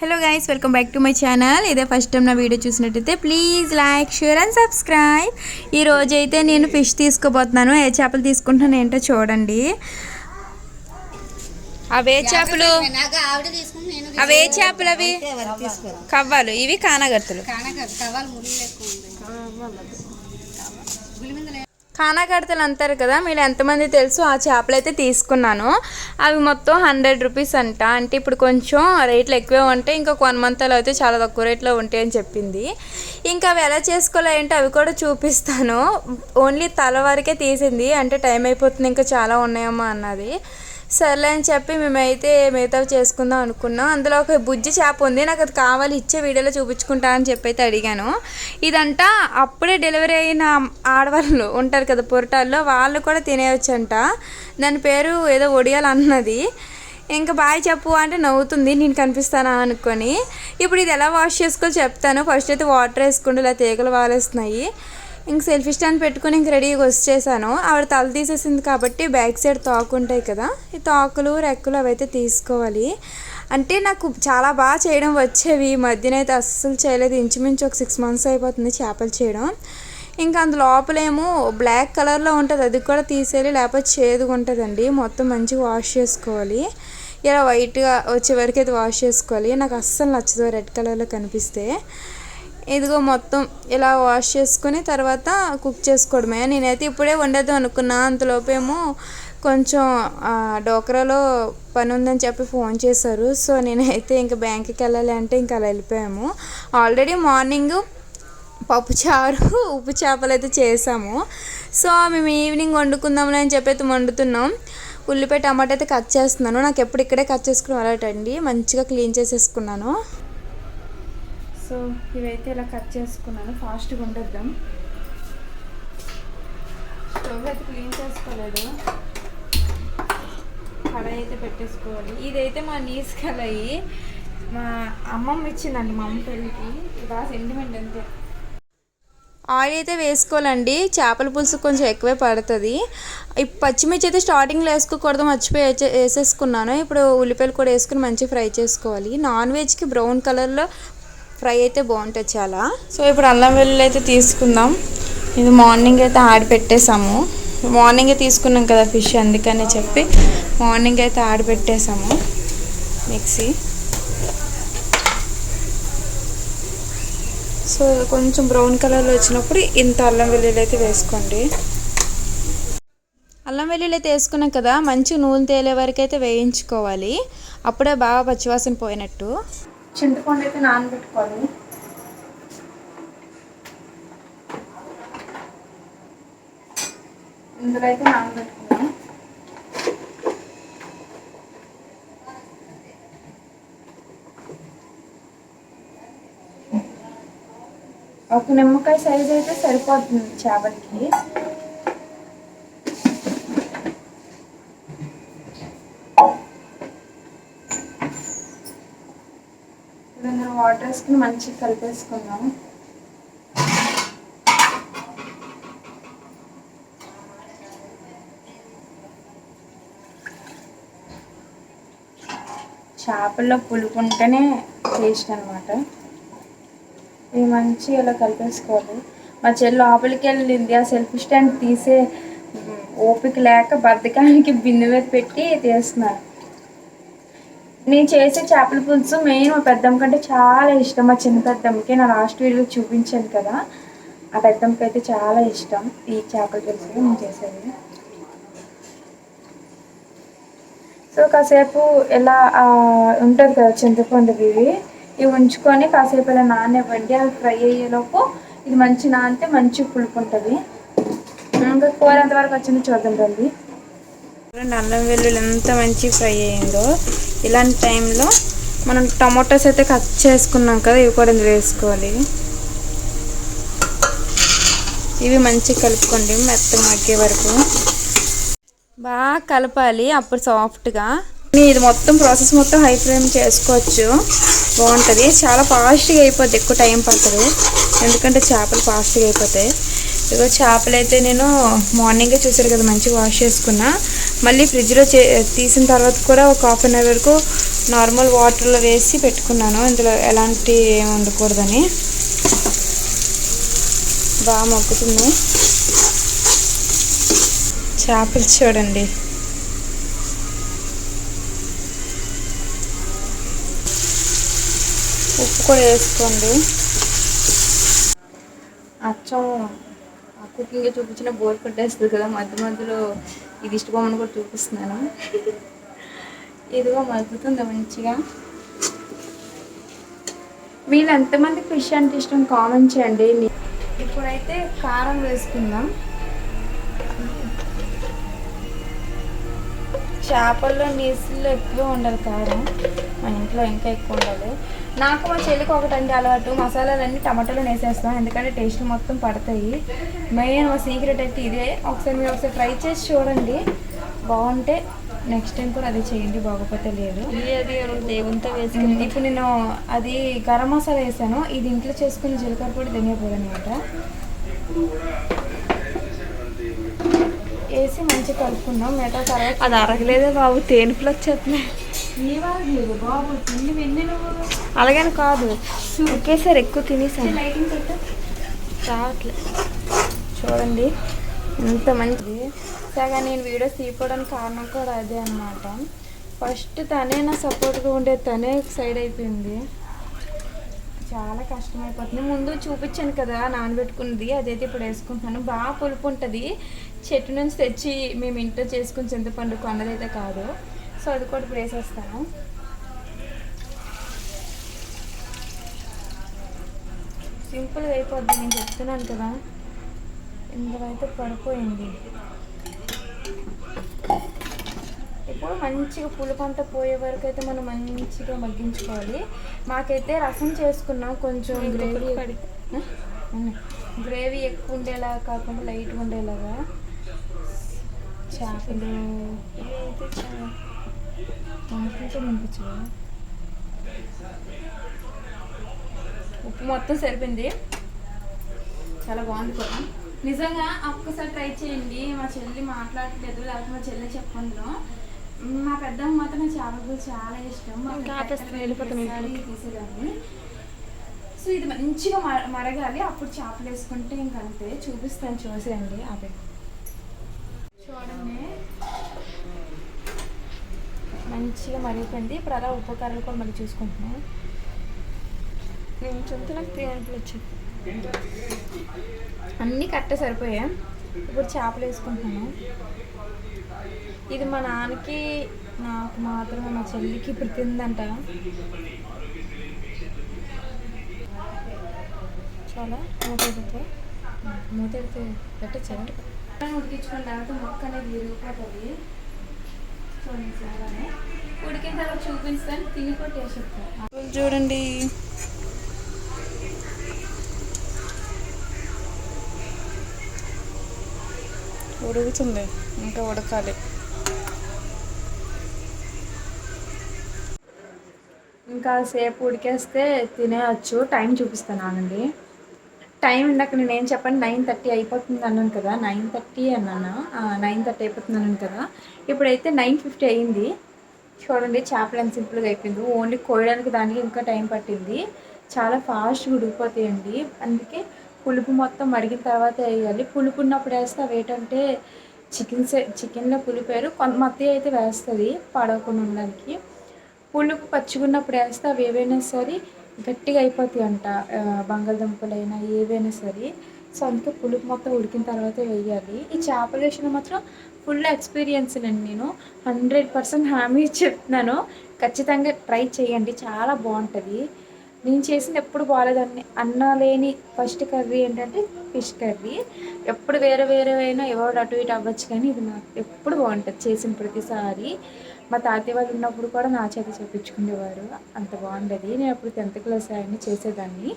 Hello guys welcome back to my channel ఇదే first time నా video చూసినట్టయితే please like share and subscribe ఈ రోజు అయితే నేను ఫిష్ తీసుకోబోతున్నాను. ఏ చేపలు తీసుకుంటున్నాను ఏంటో చూడండి. అవే చేపలు. అవే చేపలు అవి. కవ్వాలు ఇవి కానాగర్తలు. కానక అంటారు కదా మీరు ఎంతమంది తెలుసు ఆ చేపలు అయితే తీసుకున్నాను. అవి మొత్తం హండ్రెడ్ రూపీస్ అంట. అంటే ఇప్పుడు కొంచెం రేట్లు ఎక్కువే ఉంటాయి ఇంకా వన్ మంత్లో అయితే చాలా తక్కువ రేట్లో ఉంటాయి అని చెప్పింది. ఇంకా అవి ఎలా చేసుకోవాలో ఏంటో అవి కూడా చూపిస్తాను. ఓన్లీ తల వరకే తీసింది. అంటే టైం అయిపోతుంది ఇంకా చాలా ఉన్నాయమ్మా అన్నది. సర్లే అని చెప్పి మేమైతే మిగతావి చేసుకుందాం అనుకున్నాం. అందులో ఒక బుజ్జి చేప ఉంది. నాకు అది కావాలి ఇచ్చే వీడియోలో చూపించుకుంటా అని చెప్పి అయితే అడిగాను. ఇదంట అప్పుడే డెలివరీ అయిన ఆడవాళ్ళు ఉంటారు కదా పొరటాల్లో వాళ్ళు కూడా తినేయొచ్చంట. దాని పేరు ఏదో ఒడియాలు అన్నది. ఇంకా బాయ్ చెప్పు అంటే నవ్వుతుంది నేను కనిపిస్తానా అనుకొని. ఇప్పుడు ఇది ఎలా వాష్ చేసుకోవాలో చెప్తాను. ఫస్ట్ అయితే వాటర్ వేసుకుంటూ ఇలా తీగలు వాలేస్తున్నాయి. ఇంక సెల్ఫీ స్టాండ్ పెట్టుకుని ఇంక రెడీగా వచ్చేసాను. ఆవిడ తల తీసేసింది కాబట్టి బ్యాక్ సైడ్ తోకు ఉంటాయి కదా ఈ తోకలు రెక్కలు అవైతే తీసుకోవాలి. అంటే నాకు చాలా బాగా చేయడం వచ్చేవి. ఈ మధ్యన అయితే అస్సలు చేయలేదు. ఇంచుమించు ఒక సిక్స్ మంత్స్ అయిపోతుంది చేపలు చేయడం. ఇంకా అందు లోపలేమో బ్లాక్ కలర్లో ఉంటుంది. అది కూడా తీసేయాలి లేకపోతే చేదుగా ఉంటుందండి. మొత్తం మంచిగా వాష్ చేసుకోవాలి. ఇలా వైట్గా వచ్చే వరకు అయితే వాష్ చేసుకోవాలి. నాకు అస్సలు నచ్చదు రెడ్ కలర్లో కనిపిస్తే. ఇదిగో మొత్తం ఇలా వాష్ చేసుకుని తర్వాత కుక్ చేసుకోవడమే. నేనైతే ఇప్పుడే వండేద్దాం అనుకున్నా. అంతలోపేమో కొంచెం ఆ, డోక్రాలో పని ఉందని చెప్పి ఫోన్ చేశారు. సో నేనైతే ఇంకా బ్యాంక్కి వెళ్ళాలి అంటే ఇంకా అలా వెళ్ళిపోయాము. ఆల్రెడీ మార్నింగ్ పప్పు చారు ఉప్పు చేపలు అయితే చేసాము. సో మేము ఈవినింగ్ వండుకుందాంలే అని చెప్పి అయితే వండుతున్నాం. ఉల్లిపాయ టమాటా అయితే కట్ చేస్తున్నాను. నాకు ఎప్పుడు ఇక్కడే కట్ చేసుకుని అలవాటండి మంచిగా క్లీన్ చేసేసుకున్నాను. సో ఇవైతే ఇలా కట్ చేసుకున్నాను. ఫాస్ట్గా ఉండొద్దాం. స్టవ్ అయితే క్లీన్ చేసుకోలేదు. కడాయి అయితే పెట్టేసుకోవాలి. ఇదైతే మా నీస్ కళాయి మా అమ్మమ్మ ఇచ్చిందండి మా అమ్మ పెళ్ళికి. బాగా సెంటిమెంట్ అంతే. ఆయిల్ అయితే వేసుకోవాలండి. చేపల పులుసు కొంచెం ఎక్కువే పడుతుంది. పచ్చిమిర్చి అయితే స్టార్టింగ్లో వేసుకోకూడదు మర్చిపోయి వేసేసుకున్నాను. ఇప్పుడు ఉల్లిపాయలు కూడా వేసుకుని మంచిగా ఫ్రై చేసుకోవాలి. నాన్ వెజ్కి బ్రౌన్ కలర్లో ఫ్రై అయితే బాగుంటుంది చాలా. సో ఇప్పుడు అల్లం వెల్లుల్లి అయితే తీసుకుందాం. ఇది మార్నింగ్ అయితే ఆడి పెట్టేసాము మార్నింగే తీసుకున్నాం కదా ఫిష్ అందుకని చెప్పి మార్నింగ్ అయితే ఆడి పెట్టేసాము మిక్సీ. సో కొంచెం బ్రౌన్ కలర్లో వచ్చినప్పుడు ఇంత అల్లం వెల్లుల్లి అయితే వేసుకోండి. అల్లం వెల్లుల్లి అయితే వేసుకున్నాం కదా మంచి నూనె తేలే వరకు అయితే వేయించుకోవాలి. అప్పుడే బాగా పచ్చివాసన పోయినట్టు. చింతపండు అయితే నానబెట్టుకోవాలి. ఇందులో అయితే నానబెట్టుకున్నాం ఒక నిమ్మకాయ సైజ్ అయితే సరిపోతుంది చేపలకి. వాటర్ వేసుకుని మంచిగా కలిపేసుకుందాం. చేపల్లో పులుపు ఉంటేనే టేస్ట్ అనమాట ఇది మంచి ఇలా కలిపేసుకోవాలి. మా చెల్లి లోపలికి వెళ్ళింది. ఆ సెల్ఫీ స్టాండ్ తీసే ఓపిక లేక బద్దకానికి బిందె మీద పెట్టి తీస్తున్నారు. నేను చేసే చేపల పులుసు మెయిన్ మా పెద్దమ్మ కంటే చాలా ఇష్టం. మా చిన్న పెద్దమ్మకి నా లాస్ట్ వీడియో చూపించాను కదా. ఆ పెద్దమ్మకి అయితే చాలా ఇష్టం ఈ చేపల పులుసు నేను చేసేది. సో కాసేపు ఇలా ఉంటుంది కదా చింతపండు ఇవి. ఇవి ఉంచుకొని కాసేపు ఇలా నాననివ్వండి. అవి ఫ్రై అయ్యేలోపు ఇది మంచి నానితే మంచి పులుపు ఉంటుంది. ఇంకా కూర ఎంతవరకు వచ్చిందో చూద్దాం రండి. అల్లం వెల్లుల్లి ఎంత మంచి ఫ్రై అయ్యిందో. ఇలాంటి టైంలో మనం టమాటోస్ అయితే కట్ చేసుకున్నాం కదా ఇవి కూడా ఇందులో వేసుకోవాలి. ఇవి మంచిగా కలుపుకోండి మెత్త మగ్గే వరకు. బాగా కలపాలి అప్పుడు సాఫ్ట్గా. ఇది మొత్తం ప్రాసెస్ మొత్తం హై ఫ్లేమ్ చేసుకోవచ్చు. బాగుంటుంది. చాలా ఫాస్ట్గా అయిపోద్ది ఎక్కువ టైం పడుతుంది ఎందుకంటే చేపలు ఫాస్ట్గా అయిపోతాయి. ఇదిగో చేపలు అయితే నేను మార్నింగే చూసారు కదా మంచిగా వాష్ చేసుకున్నా. మళ్ళీ ఫ్రిడ్జ్లో చే తీసిన తర్వాత కూడా ఒక హాఫ్ అన్ అవర్ వరకు నార్మల్ వాటర్లో వేసి పెట్టుకున్నాను. ఇందులో ఎలాంటి ఏమి ఉండకూడదని. బాగా మొక్కుతుంది చేపలు చూడండి. ఉప్పు కూడా వేసుకోండి. అచ్చం. ఆ కుకింగ్ చూపించిన బోర్ కొట్టేస్తుంది కదా. మధ్య మధ్యలో ఇది ఇష్టపోమని కూడా చూపిస్తున్నాను. ఇదిగో మగ్గుతుంది మంచిగా. వీళ్ళు ఎంతమంది ఫిష్ అంటే ఇష్టం? కామెంట్ చేయండి. ఇప్పుడైతే కారం వేసుకుందాం. చేపల్లో నీసుల్లో ఎక్కువ ఉండాలి కారం. మన ఇంట్లో ఇంకా ఎక్కువ ఉండాలి నాకు మా చెల్లికి ఒకటండి అలవాటు. మసాలాలన్నీ టమాటాలో వేసేస్తాం ఎందుకంటే టేస్ట్ మొత్తం పడతాయి. మెయిన్ మా సీక్రెట్ అయితే ఇదే. ఒకసారి మీరు ఒకసారి ట్రై చేసి చూడండి. బాగుంటే నెక్స్ట్ టైం కూడా అదే చేయండి. బాగోపోతే లేదు. అది దేవునితో ఇప్పుడు నేను అది గరం మసాలా వేసాను. ఇది ఇంట్లో చేసుకుని జీలకర్ర పొడి ధనియా పొడి అనమాట వేసి మంచిగా కలుపుకున్నాం మిగతా తర్వాత అది అరగలేదే బాబు. తేనుపులు వచ్చేస్తున్నాయి అలాగని కాదు. ఒకేసారి ఎక్కువ తినేసాను. రావట్లేదు చూడండి ఎంత మంచిది. సగా నేను వీడియోస్ తీసుకోవడానికి కారణం కూడా అదే అనమాట ఫస్ట్ తనే నా సపోర్ట్గా ఉండేది తనే సైడ్ అయిపోయింది. చాలా కష్టమైపోతుంది. ముందు చూపించాను కదా నానబెట్టుకున్నది అదైతే ఇప్పుడు వేసుకుంటున్నాను. బాగా పులుపు ఉంటుంది. చెట్టు నుంచి తెచ్చి మేము ఇంట్లో చేసుకుని చింతపండు కొన్నదైతే కాదు. సో అది కూడా ఇప్పుడు వేసేస్తాను. సింపుల్గా అయిపోద్ది నేను చెప్తున్నాను కదా. ఇందులో అయితే పడిపోయింది. ఇప్పుడు మంచిగా పులుపు అంతా పోయే వరకు అయితే మనం మంచిగా మగ్గించుకోవాలి. మాకైతే రసం చేసుకున్నాం కొంచెం గ్రేవీ గ్రేవీ ఎక్కువ ఉండేలా కాకుండా లైట్గా ఉండేలాగా. చేపలు. పంపించు ఉప్పు మొత్తం సరిపోయింది? చాలా బాగుంది కూడా నిజంగా ఒక్కసారి ట్రై చేయండి. మా చెల్లి మాట్లాడట్లేదు. లేకపోతే మా చెల్లి చెప్పండి మా పెద్దమ్మ మాత్రం నాకు చేపల చాలా ఇష్టం. తీసేదాన్ని. సో ఇది మంచిగా మరగాలి. అప్పుడు చేపలు వేసుకుంటే ఇంక అంతే. చూపిస్తాను చూసేయండి. ఆపే చూడండి మంచిగా మరిగిపోయింది. ఇప్పుడు అలా ఉప్పు కారాలు కూడా మళ్ళీ చూసుకుంటున్నాను నేను చుంత నాకు తేనుపులు వచ్చాయి. అన్నీ కట్ట సరిపోయాయి. ఇప్పుడు చేపలు వేసుకుంటున్నాను. ఇది మా నాన్నకి నాకు మాత్రమే మా చెల్లికి ఇప్పుడు తిందంట. చాలా మూతెడితే మూతెడితే మూత పెడితే పెట్టచ్చా? ఉడికించుకున్న తర్వాత మొక్క అనేది విరిగిపోతుంది చూడండి చాలానే. తర్వాత చూపిస్తాను తిని కూడా టేస్ట్ చెప్తాను చూడండి. ఉడుకుతుంది. ఇంకా ఉడకాలి. ఇంకా సేపు ఉడికేస్తే తినేయచ్చు. టైం చూపిస్తాను ఆగండి. టైం ఇందాక నేను ఏం చెప్పండి నైన్ థర్టీ అయిపోతుంది అన్నాను కదా. నైన్ థర్టీ అన్నాను? నైన్ థర్టీ అయిపోతుంది అన్నాను కదా. ఇప్పుడైతే నైన్ ఫిఫ్టీ అయింది. చూడండి చేపలు ఎంత సింపుల్గా అయిపోయింది. ఓన్లీ కోయడానికి దానికి ఇంకా టైం పట్టింది. చాలా ఫాస్ట్గా ఉడికిపోతాయండి. అందుకే పులుపు మొత్తం మరిగిన తర్వాత వేయాలి. పులుపు ఉన్నప్పుడు వేస్తే అవి ఏంటంటే చికెన్ చికెన్లో పులిపారు కొంత మత్తి అయితే వేస్తుంది పడవకుండా ఉండడానికి. పులుపు పచ్చిగున్నప్పుడు వేస్తే అవి ఏవైనా సరే గట్టిగా అయిపోతాయి అంట బంగాళదుంపలైనా ఏవైనా సరే. సో అందుకే పులుపు మొత్తం ఉడికిన తర్వాత వేయాలి. ఈ చేపల విషయంలో మాత్రం ఫుల్ ఎక్స్పీరియన్స్ అండి నేను. హండ్రెడ్ పర్సెంట్ హామీ చెప్తున్నాను. ఖచ్చితంగా ట్రై చేయండి. చాలా బాగుంటుంది. నేను చేసింది ఎప్పుడు బాగాలేదండి అన్న లేని ఫస్ట్ కర్రీ ఏంటంటే ఫిష్ కర్రీ. ఎప్పుడు వేరే వేరే అయినా ఎవరు అటు ఇటు అవ్వచ్చు కానీ ఇది నాకు ఎప్పుడు బాగుంటుంది చేసిన ప్రతిసారి. మా తాతయ్య వాళ్ళు ఉన్నప్పుడు కూడా నా చేత చేపించుకునేవారు. అంత బాగుండేది. నేను అప్పుడు టెన్త్ క్లాస్ అయినా చేసేదాన్ని.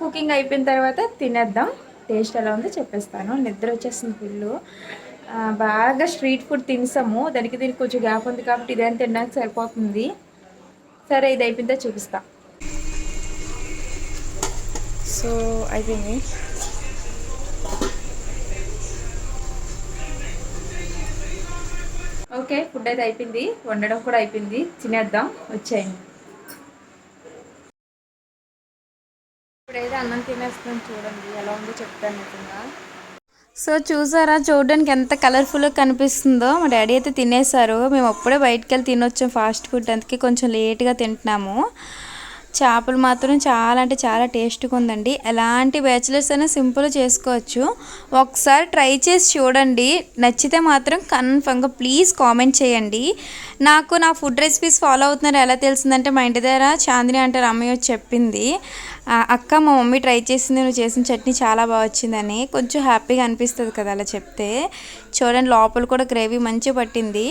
కుకింగ్ అయిపోయిన తర్వాత తినేద్దాం. టేస్ట్ ఎలా ఉందో చెప్పేస్తాను. నిద్ర వచ్చేస్తుంది ఫుల్. బాగా స్ట్రీట్ ఫుడ్ తినేసాము. దానికి దీనికి కొంచెం గ్యాప్ ఉంది కాబట్టి ఇదేం తినడానికి సరిపోతుంది. సరే ఇది అయిపోయిందో చూపిస్తా. సో అయిపోయింది. ఓకే ఫుడ్ అయితే అయిపోయింది. వండడం కూడా అయిపోయింది. తినేద్దాం. వచ్చేయండి. అన్నం తినేస్తాం చూడండి ఎలా ఉందో చెప్తాను నిజంగా. సో చూసారా చూడడానికి ఎంత కలర్ఫుల్గా కనిపిస్తుందో. మా డాడీ అయితే తినేసారు మేము అప్పుడే బయటకు వెళ్ళి తినొచ్చాం ఫాస్ట్ ఫుడ్ అందుకే కొంచెం లేట్గా తింటున్నాము. చేపలు మాత్రం చాలా అంటే చాలా టేస్ట్గా ఉందండి. ఎలాంటి బ్యాచిలర్స్ అయినా సింపుల్ చేసుకోవచ్చు. ఒకసారి ట్రై చేసి చూడండి. నచ్చితే మాత్రం కన్ఫర్మ్గా ప్లీజ్ కామెంట్ చేయండి. నాకు నా ఫుడ్ రెసిపీస్ ఫాలో అవుతున్నారు. ఎలా తెలిసిందంటే మా ఇంటి దగ్గర చాందిని అంటే అమ్మయ్య చెప్పింది. అక్క మా మమ్మీ ట్రై చేసింది. నువ్వు చేసిన చట్నీ చాలా బాగా వచ్చిందని. కొంచెం హ్యాపీగా అనిపిస్తుంది కదా అలా చెప్తే. చూడండి లోపల కూడా గ్రేవీ మంచిగా పట్టింది.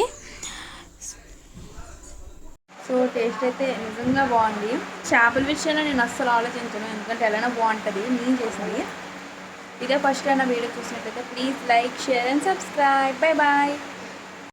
సో టేస్ట్ అయితే నిజంగా బాగుంది. చేపల విషయంలో నేను అస్సలు ఆలోచించను. ఎందుకంటే ఎలానో బాగుంటుంది. నేను చేసింది. ఇదే ఫస్ట్ అయినా నా వీడియో చూసినట్లయితే please like share and subscribe. Bye bye